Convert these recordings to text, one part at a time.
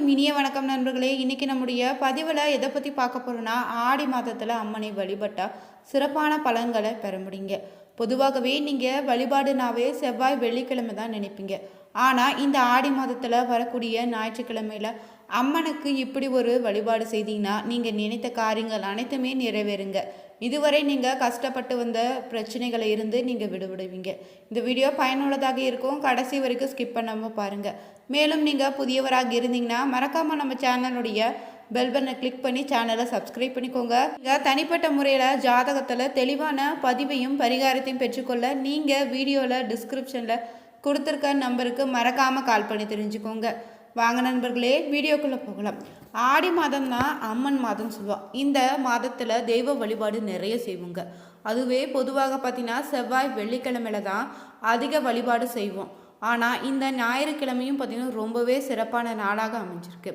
இனிய வணக்கம் நண்பர்களே. இன்னைக்கு நம்முடைய பதிவில் எதை பற்றி பார்க்க போகிறோன்னா ஆடி மாதத்தில் அம்மனை வழிபட்டால் சிறப்பான பலன்களை பெற முடியுங்க. பொதுவாகவே நீங்கள் வழிபாடுனாவே செவ்வாய் வெள்ளிக்கிழமை தான் நினைப்பீங்க. ஆனால் இந்த ஆடி மாதத்தில் வரக்கூடிய ஞாயிற்றுக்கிழமையில் அம்மனுக்கு இப்படி ஒரு வழிபாடு செய்தீங்கன்னா நீங்கள் நினைத்த காரியங்கள் அனைத்துமே நிறைவேறுங்க. இதுவரை நீங்கள் கஷ்டப்பட்டு வந்த பிரச்சனைகளை இருந்து நீங்கள் விடுவிடுவீங்க இந்த வீடியோ பயனுள்ளதாக இருக்கும். கடைசி வரைக்கும் ஸ்கிப் பண்ணாமல் பாருங்கள் மேலும் நீங்கள் புதியவராக இருந்தீங்கன்னா மறக்காமல் நம்ம சேனலுடைய பெல் பட்டனை கிளிக் பண்ணி சேனலை சப்ஸ்கிரைப் பண்ணிக்கோங்க. நீங்கள் தனிப்பட்ட முறையில் ஜாதகத்தில் தெளிவான பதிவையும் பரிகாரத்தையும் பெற்றுக்கொள்ள நீங்கள் வீடியோவில் டிஸ்கிரிப்ஷனில் கொடுத்துருக்க நம்பருக்கு மறக்காமல் கால் பண்ணி தெரிஞ்சுக்கோங்க. வாங்க நண்பர்களே வீடியோக்குள்ளே போகலாம். ஆடி மாதம் தான் அம்மன் மாதம் சொல்லுவோம் இந்த மாதத்தில் தெய்வ வழிபாடு நிறைய செய்வோங்க. அதுவே பொதுவாக பார்த்தீங்கன்னா செவ்வாய் வெள்ளிக்கிழமையில தான் அதிக வழிபாடு செய்வோம். ஆனால் இந்த ஞாயிற்றுக்கிழமையும் பார்த்தீங்கன்னா ரொம்பவே சிறப்பான நாளாக அமைஞ்சிருக்கு.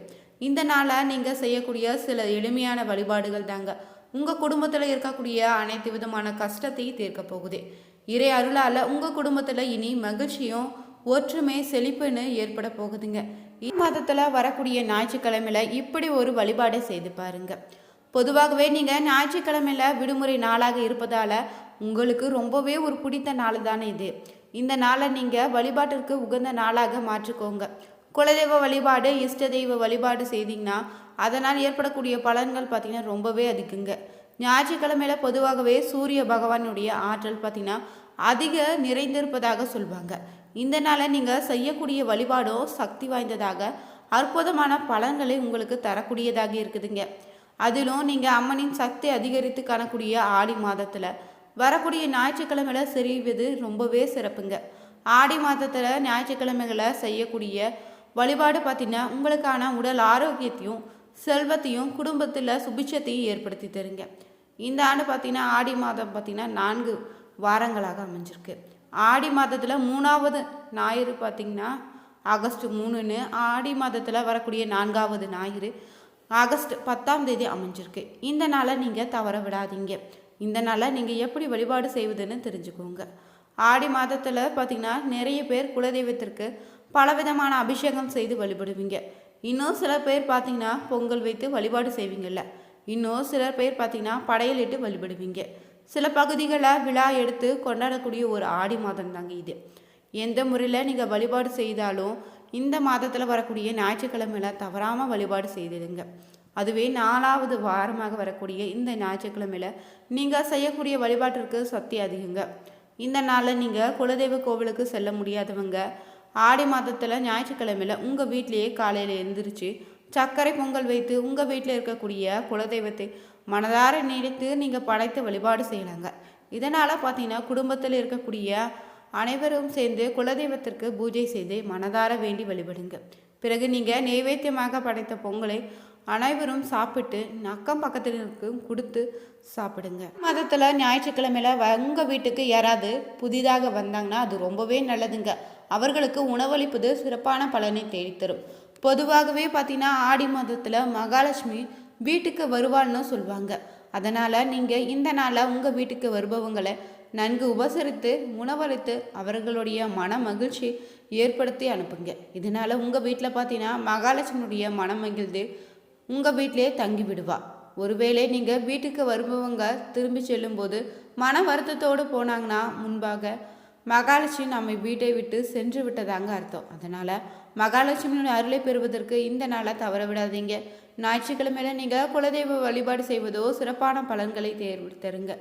இந்த நாளை நீங்கள் செய்யக்கூடிய சில எளிமையான வழிபாடுகள் தாங்க. உங்கள் குடும்பத்தில் இருக்கக்கூடிய அனைத்து விதமான கஷ்டத்தையும் தீர்க்க போகுது. இறை அருளால் உங்கள் குடும்பத்தில் இனி மகிழ்ச்சியும் ஒற்றுமை செழிப்புன்னு ஏற்பட போகுதுங்க. மாதத்தில் வரக்கூடிய ஞாயிற்றுக்கிழமையில் இப்படி ஒரு வழிபாடை செய்து பாருங்க. பொதுவாகவே நீங்கள் ஞாயிற்றுக்கிழமையில் விடுமுறை நாளாக இருப்பதால் உங்களுக்கு ரொம்பவே ஒரு பிடித்த நாள் தானே இது. இந்த நாளை நீங்கள் வழிபாட்டிற்கு உகந்த நாளாக மாற்றிக்கோங்க. குலதெய்வ வழிபாடு இஷ்ட தெய்வ வழிபாடு செய்தீங்கன்னா அதனால் ஏற்படக்கூடிய பலன்கள் பார்த்திங்கன்னா ரொம்பவே அதிகங்க. ஞாயிற்றுக்கிழமையில் பொதுவாகவே சூரிய பகவானுடைய ஆற்றல் பார்த்திங்கன்னா அதிக நிறைந்திருப்பதாக சொல்லுவாங்க இந்த நாளை நீங்கள் செய்யக்கூடிய வழிபாடும் சக்தி வாய்ந்ததாக அற்புதமான பலன்களை உங்களுக்கு தரக்கூடியதாக இருக்குதுங்க. அதிலும் நீங்கள் அம்மனின் சக்தி அதிகரித்து காணக்கூடிய ஆடி மாதத்தில் வரக்கூடிய ஞாயிற்றுக்கிழமையில செய்வது ரொம்பவே சிறப்புங்க. ஆடி மாதத்தில் ஞாயிற்றுக்கிழமைகளை செய்யக்கூடிய வழிபாடு பார்த்தீங்கன்னா உங்களுக்கான உடல் ஆரோக்கியத்தையும் செல்வத்தையும் குடும்பத்தில் சுபிட்சத்தையும் ஏற்படுத்தி தருங்க. இந்த ஆண்டு பார்த்தீங்கன்னா ஆடி மாதம் பார்த்தீங்கன்னா நான்கு வாரங்களாக அமைஞ்சிருக்கு. ஆடி மாதத்தில் மூணாவது ஞாயிறு பார்த்திங்கன்னா ஆகஸ்ட் மூணுன்னு ஆடி மாதத்தில் வரக்கூடிய நான்காவது ஞாயிறு ஆகஸ்ட் பத்தாம் தேதி அமைஞ்சிருக்கு. இந்த நாளை நீங்கள் தவற விடாதீங்க. இந்த நாளை நீங்கள் எப்படி வழிபாடு செய்வதுன்னு தெரிஞ்சுக்கோங்க. ஆடி மாதத்தில் பார்த்திங்கன்னா நிறைய பேர் குலதெய்வத்திற்கு பலவிதமான அபிஷேகம் செய்து வழிபடுவீங்க. இன்னும் சில பேர் பார்த்திங்கன்னா பொங்கல் வைத்து வழிபாடு செய்வீங்கள்ல இன்னும் சில பேர் பார்த்திங்கன்னா படையலிட்டு வழிபடுவீங்க. சில பகுதிகளில் விழா எடுத்து கொண்டாடக்கூடிய ஒரு ஆடி மாதம் தாங்க இது. எந்த முறையில் நீங்கள் வழிபாடு செய்தாலும் இந்த மாதத்தில் வரக்கூடிய ஞாயிற்றுக்கிழமையில் தவறாமல் வழிபாடு செய்திடுங்க. அதுவே நாலாவது வாரமாக வரக்கூடிய இந்த ஞாயிற்றுக்கிழமையில் நீங்கள் செய்யக்கூடிய வழிபாட்டிற்கு சக்தி அதிகங்க. இந்த நாளில் நீங்கள் குலதெய்வ கோவிலுக்கு செல்ல முடியாதவங்க ஆடி மாதத்தில் ஞாயிற்றுக்கிழமையில் உங்கள் வீட்டிலேயே காலையில் எழுந்திரிச்சு சர்க்கரை பொங்கல் வைத்து உங்கள் வீட்டில் இருக்கக்கூடிய குலதெய்வத்தை மனதார நினைத்து நீங்கள் படைத்து வழிபாடு செய்யலாங்க இதனால் பார்த்தீங்கன்னா குடும்பத்தில் இருக்கக்கூடிய அனைவரும் சேர்ந்து குலதெய்வத்திற்கு பூஜை செய்து மனதார வேண்டி வழிபடுங்க. பிறகு நீங்கள் நெய்வேத்தியமாக படைத்த பொங்கலை அனைவரும் சாப்பிட்டு அக்கம் பக்கத்தினருக்கும் கொடுத்து சாப்பிடுங்க. மதத்தில் ஞாயிற்றுக்கிழமையில் உங்கள் வீட்டுக்கு யாராவது புதிதாக வந்தாங்கன்னா அது ரொம்பவே நல்லதுங்க. அவர்களுக்கு உணவளிப்பது சிறப்பான பலனை தேடித்தரும். பொதுவாகவே பார்த்தீங்கன்னா ஆடி மாதத்தில் மகாலட்சுமி வீட்டுக்கு வருவாள்னு சொல்லுவாங்க அதனால் நீங்கள் இந்த நாளில் உங்கள் வீட்டுக்கு வருபவங்களை நன்கு உபசரித்து உணவளித்து அவர்களுடைய மன மகிழ்ச்சி ஏற்படுத்தி அனுப்புங்க. இதனால் உங்கள் வீட்டில் பார்த்தீங்கன்னா மகாலட்சுமியுடைய மனம் மகிழ்ந்து உங்கள் வீட்டிலே தங்கி விடுவா. ஒருவேளை நீங்கள் வீட்டுக்கு வருபவங்க திரும்பி செல்லும்போது மன வருத்தத்தோடு போனாங்கன்னா முன்பாக மகாலட்சுமி நம்மை வீட்டை விட்டு சென்று விட்டதாங்க அர்த்தம். அதனால் மகாலட்சுமியின் அருளை பெறுவதற்கு இந்த நாளை தவற விடாதீங்க. ஞாயிற்றுக்கிழமையில நீங்கள் குலதெய்வ வழிபாடு செய்வதோ சிறப்பான பலன்களை தேர்வு தருங்க.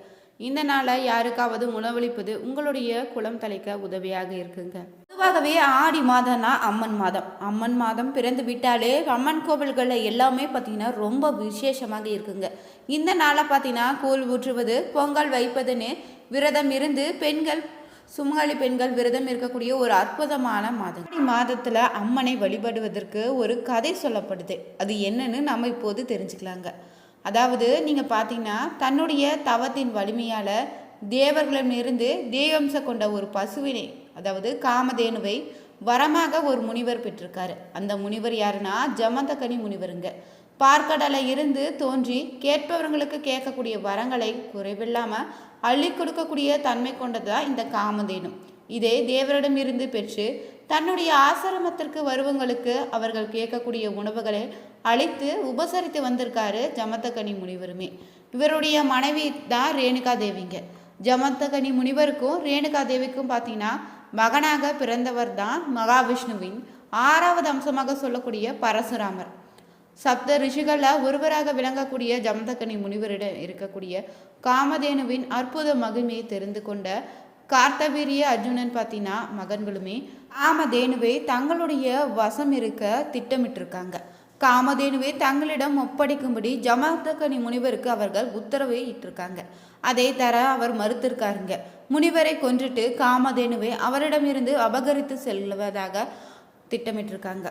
இந்த நாளை யாருக்காவது உணவளிப்பது உங்களுடைய குளம் தலைக்க உதவியாக இருக்குங்க. பொதுவாகவே ஆடி மாதம்னா அம்மன் மாதம். அம்மன் மாதம் பிறந்து விட்டாலே அம்மன் கோவில்களில் எல்லாமே பார்த்தீங்கன்னா ரொம்ப விசேஷமாக இருக்குங்க. இந்த நாளை பார்த்தீங்கன்னா கூழ் ஊற்றுவது பொங்கல் வைப்பதுன்னு விரதம் இருந்து பெண்கள் சுமங்கலி பெண்கள் விரதம் இருக்கக்கூடிய ஒரு அற்புதமான மாதம். மாதத்தில் அம்மனை வழிபடுவதற்கு ஒரு கதை சொல்லப்படுது. அது என்னன்னு நம்ம இப்போது தெரிஞ்சுக்கலாங்க. அதாவது நீங்கள் பார்த்தீங்கன்னா தன்னுடைய தவத்தின் வலிமையால் தேவர்களிடமிருந்து தேவம்சம் கொண்ட ஒரு பசுவினை அதாவது காமதேனுவை வரமாக ஒரு முனிவர் பெற்றிருக்காரு. அந்த முனிவர் யாருன்னா ஜமந்தகனி முனிவருங்க. பார்க்கடலை இருந்து தோன்றி கேட்பவர்களுக்கு கேட்கக்கூடிய வரங்களை குறைவில்லாமல் அள்ளி கொடுக்கக்கூடிய தன்மை கொண்டது தான் இந்த காமதேனும். இதே தேவரிடமிருந்து பெற்று தன்னுடைய ஆசிரமத்திற்கு வருவங்களுக்கு அவர்கள் கேட்கக்கூடிய உணவுகளை அளித்து உபசரித்து வந்திருக்காரு ஜமத்தகனி முனிவருமே. இவருடைய மனைவி தான் ரேணுகா தேவிங்க. ஜமத்தகனி முனிவருக்கும் ரேணுகா தேவிக்கும் பார்த்தீங்கன்னா மகனாக பிறந்தவர் தான் மகாவிஷ்ணுவின் ஆறாவது அம்சமாக சொல்லக்கூடிய பரசுராமர். சப்த ரிஷிகளில் ஒருவராக விளங்கக்கூடிய ஜமதக்கனி முனிவரிடம் இருக்கக்கூடிய காமதேனுவின் அற்புத மகிமையை தெரிந்து கொண்ட கார்த்தவீரிய அர்ஜுனன் பார்த்தீங்கன்னா மகன்களுமே காமதேனுவை தங்களுடைய வசம் இருக்க திட்டமிட்டிருக்காங்க. காமதேனுவை தங்களிடம் ஒப்படைக்கும்படி ஜமதகனி முனிவருக்கு அவர்கள் உத்தரவை இட்டிருக்காங்க. அதை தர அவர் மறுத்திருக்காருங்க. முனிவரை கொன்றுட்டு காமதேனுவை அவரிடமிருந்து அபகரித்து செல்வதாக திட்டமிட்டிருக்காங்க.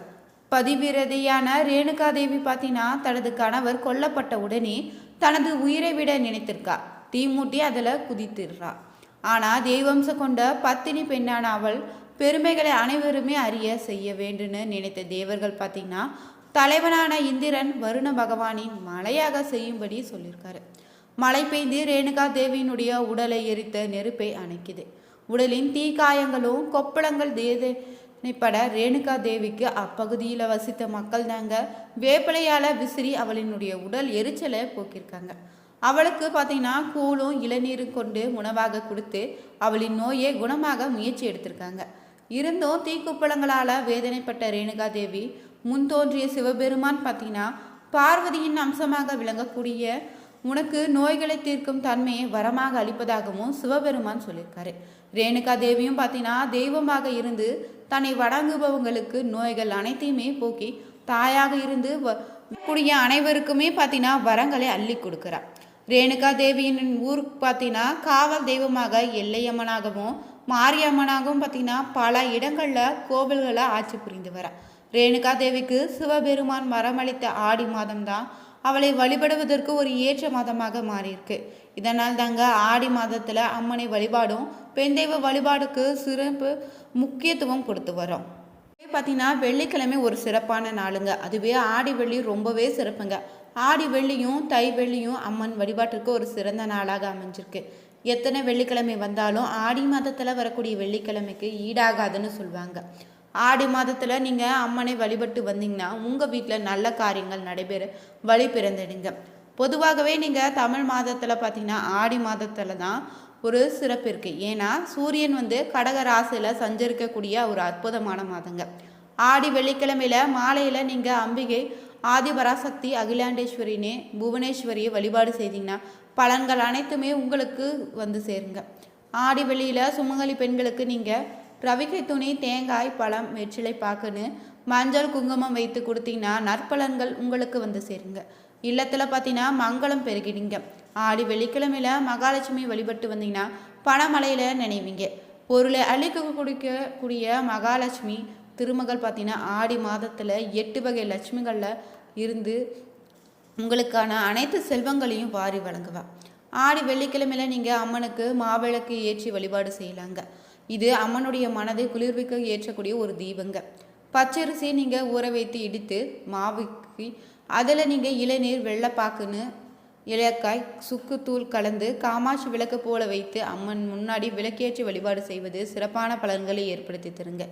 பதிவிரதையான ரேணுகாதேவி பார்த்தீங்கன்னா தனது கணவர் கொல்லப்பட்ட உடனே தனது உயிரை விட நினைத்திருக்கா. தீமூட்டி அதில் குதித்திடுறா. ஆனால் தெய்வம்சம் கொண்ட பத்தினி பெண்ணான அவள் பெருமைகளை அனைவருமே அறிய செய்ய வேண்டும்னு நினைத்த தேவர்கள் பார்த்தீங்கன்னா தலைவனான இந்திரன் வருண பகவானின் மலையாக செய்யும்படி சொல்லியிருக்காரு மழை பெய்து ரேணுகா தேவியினுடைய உடலை எரித்த நெருப்பை அணைக்குது. உடலின் தீக்காயங்களும் கொப்பளங்கள் இப்பட ரேணுகா தேவிக்கு அப்பகுதியில் வசித்த மக்கள் தாங்க வேப்பிலையால் விசிறி அவளினுடைய உடல் எரிச்சலை போக்கியிருக்காங்க அவளுக்கு பார்த்தீங்கன்னா கூழும் இளநீரும் கொண்டு உணவாக கொடுத்து அவளின் நோயை குணமாக முயற்சி எடுத்திருக்காங்க. இருந்தும் தீக்குப்பளங்களால் வேதனைப்பட்ட ரேணுகா தேவி முன் தோன்றிய சிவபெருமான் பார்த்தீங்கன்னா பார்வதியின் அம்சமாக விளங்கக்கூடிய உனக்கு நோய்களை தீர்க்கும் தன்மையை வரமாக அளிப்பதாகவும் சிவபெருமான் சொல்லியிருக்காரு. ரேணுகா தேவியும் பார்த்தீங்கன்னா தெய்வமாக இருந்து தன்னை வணங்குபவங்களுக்கு நோய்கள் அனைத்தையுமே போக்கி தாயாக இருந்து வ- கூடிய அனைவருக்குமே பார்த்தீங்கன்னா வரங்களை அள்ளி கொடுக்குறார் ரேணுகா தேவியின் ஊருக்கு பார்த்தீங்கன்னா காவல் தெய்வமாக எல்லையம்மனாகவும் மாரியம்மனாகவும் பார்த்தீங்கன்னா பல இடங்களில் கோவில்களை ஆட்சி புரிந்து வர. ரேணுகா தேவிக்கு சிவபெருமான் மரமளித்த ஆடி மாதம்தான் அவளை வழிபடுவதற்கு ஒரு ஏற்ற மாதமாக மாறியிருக்கு. இதனால் தாங்க ஆடி மாதத்தில் அம்மனை வழிபாடும் பெண் தெய்வ வழிபாடுக்கு சிறப்பு முக்கியத்துவம் கொடுத்து வரோம் பார்த்தீங்கன்னா வெள்ளிக்கிழமை ஒரு சிறப்பான நாளுங்க. அதுவே ஆடி வெள்ளி ரொம்பவே சிறப்புங்க. ஆடி வெள்ளியும் தை வெள்ளியும் அம்மன் வழிபாட்டிற்கு ஒரு சிறந்த நாளாக அமைஞ்சிருக்கு. எத்தனை வெள்ளிக்கிழமை வந்தாலும் ஆடி மாதத்தில் வரக்கூடிய வெள்ளிக்கிழமைக்கு ஈடாகாதுன்னு சொல்லுவாங்க ஆடி மாதத்தில் நீங்கள் அம்மனை வழிபட்டு வந்தீங்கன்னா உங்கள் வீட்டில் நல்ல காரியங்கள் நடைபெற வழி பிறந்துடுங்க பொதுவாகவே நீங்கள் தமிழ் மாதத்தில் பார்த்தீங்கன்னா ஆடி மாதத்தில் தான் ஒரு சிறப்பு இருக்குது ஏன்னா சூரியன் வந்து கடக ராசியில் சஞ்சரிக்கக்கூடிய ஒரு அற்புதமான மாதங்க. ஆடி வெள்ளிக்கிழமையில் மாலையில் நீங்கள் அம்பிகை ஆதிபராசக்தி அகிலாண்டேஸ்வரினே புவனேஸ்வரியை வழிபாடு செய்தீங்கன்னா பலன்கள் அனைத்துமே உங்களுக்கு வந்து சேருங்க. ஆடி வெள்ளியில் சுமங்கலி பெண்களுக்கு நீங்கள் ரவிக்கை துணி தேங்காய் பழம் வெற்றிலை பாக்குன்னு மஞ்சள் குங்குமம் வைத்து கொடுத்தீங்கன்னா நற்பலன்கள் உங்களுக்கு வந்து சேருங்க. இல்லத்தில் பார்த்தீங்கன்னா மங்களம் பெருகிடுங்க. ஆடி வெள்ளிக்கிழமையில மகாலட்சுமி வழிபட்டு வந்தீங்கன்னா பணமலையில் நினைவீங்க. பொருளை அழிக்க கொடுக்கக்கூடிய மகாலட்சுமி திருமகள் பார்த்தீங்கன்னா ஆடி மாதத்தில் எட்டு வகை லட்சுமிகளில் இருந்து உங்களுக்கான அனைத்து செல்வங்களையும் வாரி வழங்குவா. ஆடி வெள்ளிக்கிழமையில் நீங்கள் அம்மனுக்கு மாவிளக்கு ஏற்றி வழிபாடு செய்யலாங்க. இது அம்மனுடைய மனதை குளிர்விக்க ஏற்றக்கூடிய ஒரு தீபங்க. பச்சரிசி நீங்கள் ஊற வைத்து இடித்து மாவுக்கு அதில் நீங்கள் இளநீர் வெள்ளப்பாக்குன்னு இலக்காய் சுக்குத்தூள் கலந்து காமாட்சி விளக்கு போல வைத்து அம்மன் முன்னாடி விளக்கேற்றி வழிபாடு செய்வது சிறப்பான பலன்களை ஏற்படுத்தி தருங்க.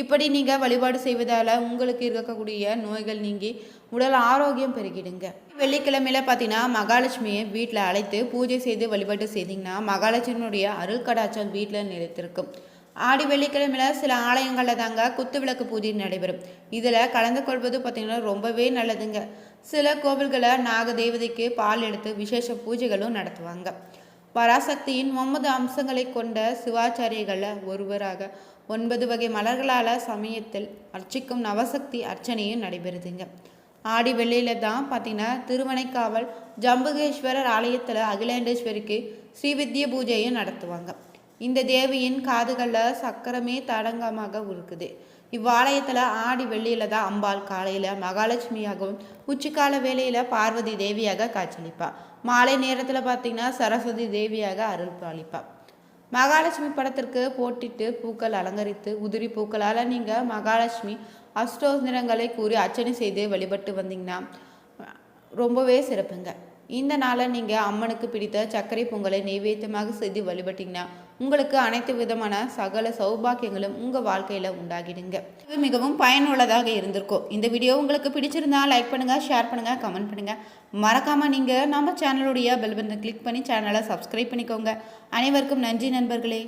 இப்படி நீங்கள் வழிபாடு செய்வதால் உங்களுக்கு இருக்கக்கூடிய நோய்கள் நீங்கி உடல் ஆரோக்கியம் பெருகிடுங்க. வெள்ளிக்கிழமையில பார்த்தீங்கன்னா மகாலட்சுமியை வீட்டில் அழைத்து பூஜை செய்து வழிபாடு செய்தீங்கன்னா மகாலட்சுமியினுடைய அருள் கடாச்சம் வீட்டில் நிலைத்திருக்கும் ஆடி வெள்ளிக்கிழமையில சில ஆலயங்களில் தாங்க குத்து விளக்கு பூஜை நடைபெறும். இதில் கலந்து கொள்வது பார்த்தீங்கன்னா ரொம்பவே நல்லதுங்க. சில கோவில்களை நாக தேவதைக்கு பால் எடுத்து விசேஷ பூஜைகளும் நடத்துவாங்க. பராசக்தியின் ஒன்பது அம்சங்களை கொண்ட சிவாச்சாரியர்களில் ஒருவராக ஒன்பது வகை மலர்களால் சமயத்தில் அர்ச்சிக்கும் நவசக்தி அர்ச்சனையும் நடைபெறுதுங்க. ஆடி வெள்ளியில தான் பார்த்தீங்கன்னா திருவனைக்காவல் ஜம்புகேஸ்வரர் ஆலயத்தில் அகிலாண்டேஸ்வரிக்கு ஸ்ரீவித்ய பூஜையும் நடத்துவாங்க. இந்த தேவியின் காதுகளில் சக்கரமே தடங்கமாக இருக்குது இவ்வாலயத்தில் ஆடி வெள்ளியில் தான் அம்பாள் காலையில் மகாலட்சுமியாகவும் உச்சிக்கால வேலையில் பார்வதி தேவியாக காட்சியளிப்பா. மாலை நேரத்தில் பார்த்தீங்கன்னா சரஸ்வதி தேவியாக அருள் பாலிப்பா. மகாலட்சுமி படத்திற்கு போட்டிட்டு பூக்கள் அலங்கரித்து உதிரி பூக்களால் நீங்கள் மகாலட்சுமி அஷ்டோந்திரங்களை கூறி அர்ச்சனை செய்து வழிபட்டு வந்தீங்கன்னா ரொம்பவே சிறப்புங்க. இந்த நாளை நீங்கள் அம்மனுக்கு பிடித்த சர்க்கரை பொங்கலை நெய்வேத்தியமாக செய்து வழிபட்டீங்கன்னா உங்களுக்கு அனைத்து விதமான சகல சௌபாக்கியங்களும் உங்கள் வாழ்க்கையில் உண்டாகிடுங்க. இது மிகவும் பயனுள்ளதாக இருந்திருக்கும். இந்த வீடியோ உங்களுக்கு பிடிச்சிருந்தா லைக் பண்ணுங்கள் ஷேர் பண்ணுங்கள் கமெண்ட் பண்ணுங்கள் மறக்காமல் நீங்கள் நம்ம சேனலுடைய பெல் பட்டனை கிளிக் பண்ணி சேனலை சப்ஸ்கிரைப் பண்ணிக்கோங்க. அனைவருக்கும் நன்றி நண்பர்களே.